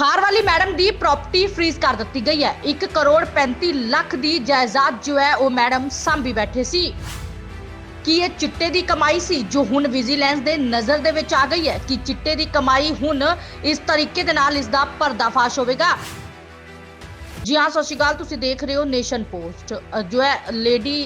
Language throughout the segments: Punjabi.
ਥਾਰ ਵਾਲੀ ਮੈਡਮ ਦੀ ਪ੍ਰਾਪਰਟੀ ਫ੍ਰੀਜ਼ ਕਰ ਦਿੱਤੀ ਗਈ ਹੈ। 1 ਕਰੋੜ 35 ਲੱਖ ਦੀ ਜਾਇਦਾਦ ਜੋ ਹੈ, ਉਹ ਮੈਡਮ ਸਾਂਭੀ ਬੈਠੇ ਸੀ। ਕੀ ਇਹ ਚਿੱਟੇ ਦੀ ਕਮਾਈ ਸੀ ਜੋ ਹੁਣ ਵਿਜੀਲੈਂਸ ਦੇ ਨਜ਼ਰ ਦੇ ਵਿੱਚ ਆ ਗਈ ਹੈ? ਕਿ ਚਿੱਟੇ ਦੀ ਕਮਾਈ ਹੁਣ ਇਸ ਤਰੀਕੇ ਦੇ ਨਾਲ ਇਸ ਦਾ ਪਰਦਾਫਾਸ਼ ਹੋਵੇਗਾ? ਜੀ ਹਾਂ, ਸਤਿ ਸ਼੍ਰੀ ਅਕਾਲ, ਤੁਸੀਂ ਦੇਖ ਰਹੇ ਹੋ ਨੇਸ਼ਨ ਪੋਸਟ। ਜੋ ਹੈ, ਲੇਡੀ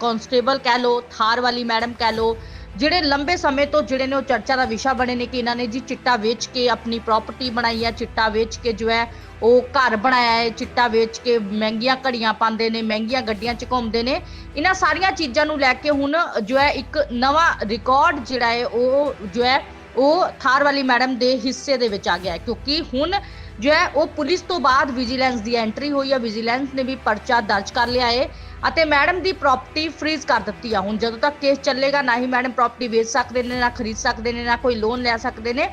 ਕਨਸਟੇਬਲ ਕਹਿ ਲੋ ਥਾਰ ਵਾਲੀ ਮੈਡਮ ਕਹਿ ਲੋ ਜਿਹੜੇ ਲੰਬੇ ਸਮੇਂ ਤੋਂ ਜਿਹੜੇ ਨੇ ਉਹ ਚਰਚਾ ਦਾ ਵਿਸ਼ਾ ਬਣੇ ਨੇ ਕਿ ਇਹਨਾਂ ਨੇ ਜੀ ਚਿੱਟਾ ਵੇਚ ਕੇ ਆਪਣੀ ਪ੍ਰਾਪਰਟੀ ਬਣਾਈ ਹੈ, ਚਿੱਟਾ ਵੇਚ ਕੇ ਜੋ ਹੈ ਉਹ ਘਰ ਬਣਾਇਆ ਹੈ, ਚਿੱਟਾ ਵੇਚ ਕੇ ਮਹਿੰਗੀਆਂ ਘੜੀਆਂ ਪਾਉਂਦੇ ਨੇ, ਮਹਿੰਗੀਆਂ ਗੱਡੀਆਂ 'ਚ ਘੁੰਮਦੇ ਨੇ। ਇਹਨਾਂ ਸਾਰੀਆਂ ਚੀਜ਼ਾਂ ਨੂੰ ਲੈ ਕੇ ਹੁਣ ਜੋ ਹੈ ਇੱਕ ਨਵਾਂ ਰਿਕਾਰਡ ਜਿਹੜਾ ਹੈ ਉਹ ਜੋ ਹੈ ਉਹ ਥਾਰ ਵਾਲੀ ਮੈਡਮ ਦੇ ਹਿੱਸੇ ਦੇ ਵਿੱਚ ਆ ਗਿਆ ਹੈ। ਕਿਉਂਕਿ ਹੁਣ ਜੋ ਹੈ ਉਹ ਪੁਲਿਸ ਤੋਂ ਬਾਅਦ ਵਿਜੀਲੈਂਸ ਦੀ ਐਂਟਰੀ ਹੋਈ ਹੈ ਵਿਜੀਲੈਂਸ ਨੇ ਵੀ ਪਰਚਾ ਦਰਜ ਕਰ ਲਿਆ ਹੈ ਅਤੇ ਮੈਡਮ ਦੀ ਪ੍ਰਾਪਰਟੀ ਫ੍ਰੀਜ਼ ਕਰ ਦਿੱਤੀ ਆ। ਹੁਣ ਜਦੋਂ ਤੱਕ ਕੇਸ ਚੱਲੇਗਾ ਨਾ ਹੀ ਮੈਡਮ ਪ੍ਰਾਪਰਟੀ ਵੇਚ ਸਕਦੇ ਨੇ ਨਾ ਖਰੀਦ ਸਕਦੇ ਨੇ ਨਾ ਕੋਈ ਲੋਨ ਲੈ ਸਕਦੇ ਨੇ।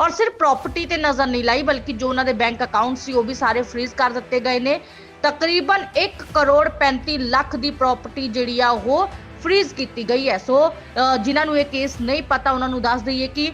ਔਰ ਸਿਰਫ ਪ੍ਰਾਪਰਟੀ ਤੇ ਨਜ਼ਰ ਨਹੀਂ ਲਾਈ ਬਲਕਿ ਜੋ ਉਹਨਾਂ ਦੇ ਬੈਂਕ ਅਕਾਊਂਟ ਸੀ ਉਹ ਵੀ ਸਾਰੇ ਫ੍ਰੀਜ਼ ਕਰ ਦਿੱਤੇ ਗਏ ਨੇ। ਤਕਰੀਬਨ 1 ਕਰੋੜ 35 ਲੱਖ ਦੀ ਪ੍ਰਾਪਰਟੀ ਜਿਹੜੀ ਆ ਉਹ ਫ੍ਰੀਜ਼ ਕੀਤੀ ਗਈ ਹੈ। ਸੋ ਅ, ਜਿਨ੍ਹਾਂ ਨੂੰ ਇਹ ਕੇਸ ਨਹੀਂ ਪਤਾ ਉਹਨਾਂ ਨੂੰ ਦੱਸ ਦਈਏ ਕਿ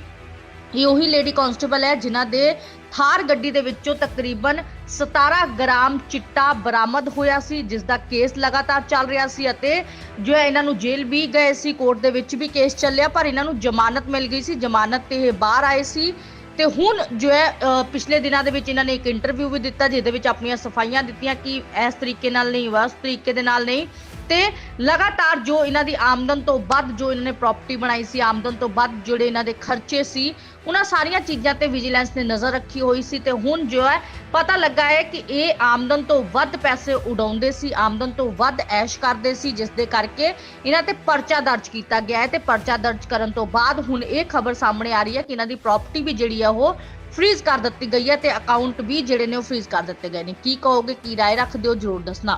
ਇਹ ਉਹੀ ਲੇਡੀ ਕਾਂਸਟੇਬਲ ਹੈ, ਜਿਨ੍ਹਾਂ ਦੇ ਥਾਰ ਗੱਡੀ ਦੇ ਵਿੱਚੋਂ ਤਕਰੀਬਨ 17 ਗ੍ਰਾਮ ਚਿੱਟਾ ਬਰਾਮਦ ਹੋਇਆ ਸੀ, ਜਿਸ ਦਾ ਕੇਸ ਲਗਾਤਾਰ ਚੱਲ ਰਿਹਾ ਸੀ ਅਤੇ ਜੋ ਹੈ, ਇਹਨਾਂ ਨੂੰ ਜੇਲ੍ਹ ਵੀ ਗਏ ਸੀ, ਕੋਰਟ ਦੇ ਵਿੱਚ ਵੀ ਕੇਸ ਚੱਲਿਆ, ਪਰ ਇਹਨਾਂ ਨੂੰ ਜ਼ਮਾਨਤ ਮਿਲ ਗਈ ਸੀ, ਜ਼ਮਾਨਤ ਤੇ ਇਹ ਬਾਹਰ ਆਏ ਸੀ। ਤੇ ਹੁਣ ਜੋ ਹੈ ਪਿਛਲੇ ਦਿਨਾਂ ਦੇ ਵਿੱਚ ਇਹਨਾਂ ਨੇ ਇੱਕ ਇੰਟਰਵਿਊ ਵੀ ਦਿੱਤਾ, ਜਿਹਦੇ ਵਿੱਚ ਆਪਣੀਆਂ ਸਫਾਈਆਂ ਦਿੱਤੀਆਂ ਕਿ ਇਸ ਤਰੀਕੇ ਨਾਲ ਨਹੀਂ ਵਸ ਤਰੀਕੇ ਦੇ ਨਾਲ ਨਹੀਂ। ਤੇ ਲਗਾਤਾਰ ਜੋ ਇਹਨਾਂ ਦੀ ਆਮਦਨ ਤੋਂ ਵੱਧ ਜੋ ਇਹਨਾਂ ਨੇ ਪ੍ਰਾਪਰਟੀ ਬਣਾਈ ਸੀ, ਆਮਦਨ ਤੋਂ ਵੱਧ ਜਿਹੜੇ ਇਹਨਾਂ ਦੇ ਖਰਚੇ ਸੀ, ਉਹਨਾਂ ਸਾਰੀਆਂ ਚੀਜ਼ਾਂ ਤੇ ਵਿਜੀਲੈਂਸ ਨੇ ਨਜ਼ਰ ਰੱਖੀ ਹੋਈ ਸੀ ਤੇ ਹੁਣ ਜੋ ਹੈ ਪਤਾ ਲੱਗਾ ਹੈ ਕਿ ਇਹ ਆਮਦਨ ਤੋਂ ਵੱਧ ਪੈਸੇ ਉਡਾਉਂਦੇ ਸੀ, ਆਮਦਨ ਤੋਂ ਵੱਧ ਐਸ਼ ਕਰਦੇ ਸੀ, ਜਿਸ ਦੇ ਕਰਕੇ ਇਹਨਾਂ ਤੇ ਪਰਚਾ ਦਰਜ ਕੀਤਾ ਗਿਆ ਹੈ ਤੇ ਪਰਚਾ ਦਰਜ ਕਰਨ ਤੋਂ ਬਾਅਦ ਹੁਣ ਇਹ ਖਬਰ ਸਾਹਮਣੇ ਆ ਰਹੀ ਹੈ ਕਿ ਇਹਨਾਂ ਦੀ ਪ੍ਰਾਪਰਟੀ ਵੀ ਜਿਹੜੀ ਹੈ ਉਹ ਫ੍ਰੀਜ਼ ਕਰ ਦਿੱਤੀ ਗਈ ਹੈ ਤੇ ਅਕਾਊਂਟ ਵੀ ਜਿਹੜੇ ਨੇ ਉਹ ਫ੍ਰੀਜ਼ ਕਰ ਦਿੱਤੇ ਗਏ ਨੇ। ਕੀ ਕਹੋਗੇ, ਕੀ ਰਾਏ ਰੱਖਦੇ ਹੋ, ਜਰੂਰ ਦੱਸਣਾ।